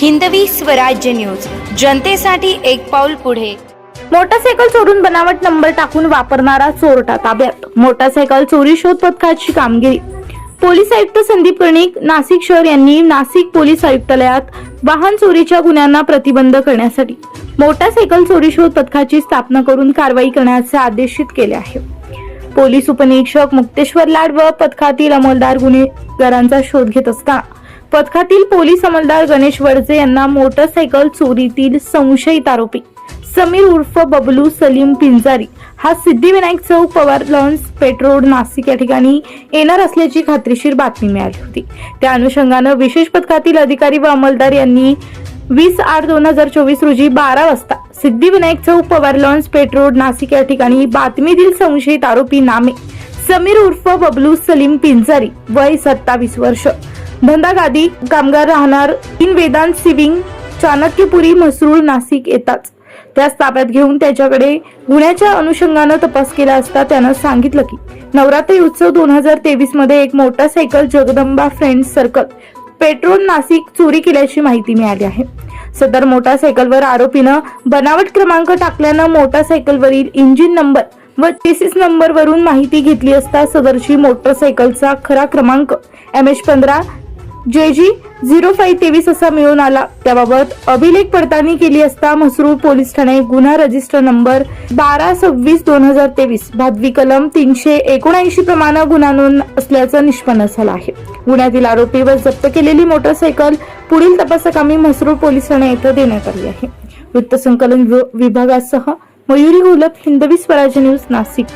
Hindavi Swarajya news. जनतेसाठी एक पाऊल पुढे. मोटरसायकल चोरून बनावट नंबर टाकून वापरणारा चोरटा ताब्यात. मोटरसायकल चोरी शोध पथकाची कामगिरी. पोलीस आयुक्त संदीप कर्णिक नाशिक शहर यांनी नाशिक पोलीस आयुक्तालयात वाहन चोरीच्या गुन्ह्यांना प्रतिबंध करण्यासाठी मोटरसायकल चोरी शोध पथकाची स्थापना करून कारवाई करण्याचे आदेशित केले आहे पोलीस उपनिरीक्षक मुक्तेश्वर लाड व पथकातील अंमलदार गुन्हेगारांचा शोध घेत असताना पथकातील पोलीस अंमलदार गणेश वडजे यांना मोटरसायकल चोरीतील संशयित आरोपी. समीर उर्फ बबलू सलीम पिंजारी हा सिद्धिविनायक चौक पवार लॉन्स पेट्रोड नाशिक या ठिकाणी येणार असल्याची खात्रीशीर बातमी मिळाली होती. त्या अनुषंगानं विशेष पथकातील अधिकारी व अंमलदार यांनी वीस आठ दोन हजार चोवीस रोजी बारा वाजता सिद्धिविनायक चौक पवार लॉन्स पेट्रोड नाशिक या ठिकाणी बातमीतील संशयित आरोपी नामे समीर उर्फ बबलू सलीम पिंजारी वय सत्तावीस वर्ष. धंदा गादी कामगार राहणार इन वेदांत सिविंग चाणक्यपुरी म्हसरूळ नाशिक येतात. त्यास ताब्यात घेऊन त्याच्याकडे गुन्ह्याच्या अनुषंगानं तपास केला असता त्यानं सांगितलं की नवरात्री उत्सव दोन हजार तेवीसमध्ये एक motorcycle Jagdamba friends circle petrol Nashik चोरी केल्याची माहिती मिळाली आहे. सदर मोटारसायकलवर आरोपीनं बनावट क्रमांक टाकल्यानं मोटारसायकलवरील इंजिन नंबर व चेसिस नंबरवरून माहिती घेतली असता सदरची मोटरसायकलचा खरा क्रमांक एम एच पंधरा जे जी झिरो फाईव्ह तेवीस असा मिळून आला. त्याबाबत अभिलेख पडताळणी केली असता म्हसरूळ पोलीस ठाणे गुन्हा रजिस्टर नंबर बारा सव्वीस दोन हजार तेवीस भादवी कलम तीनशे एकोणऐंशी प्रमाणे गुन्हा नोंद असल्याचं निष्पन्न झालं आहे. गुन्ह्यातील आरोपीवर जप्त केलेली मोटरसायकल पुढील तपासाकामी म्हसरूळ पोलीस ठाणे येथे देण्यात आली आहे. वृत्तसंकलन वि- विभागासह मयुरी घोलप हिंदवी स्वराज्य न्यूज नाशिक.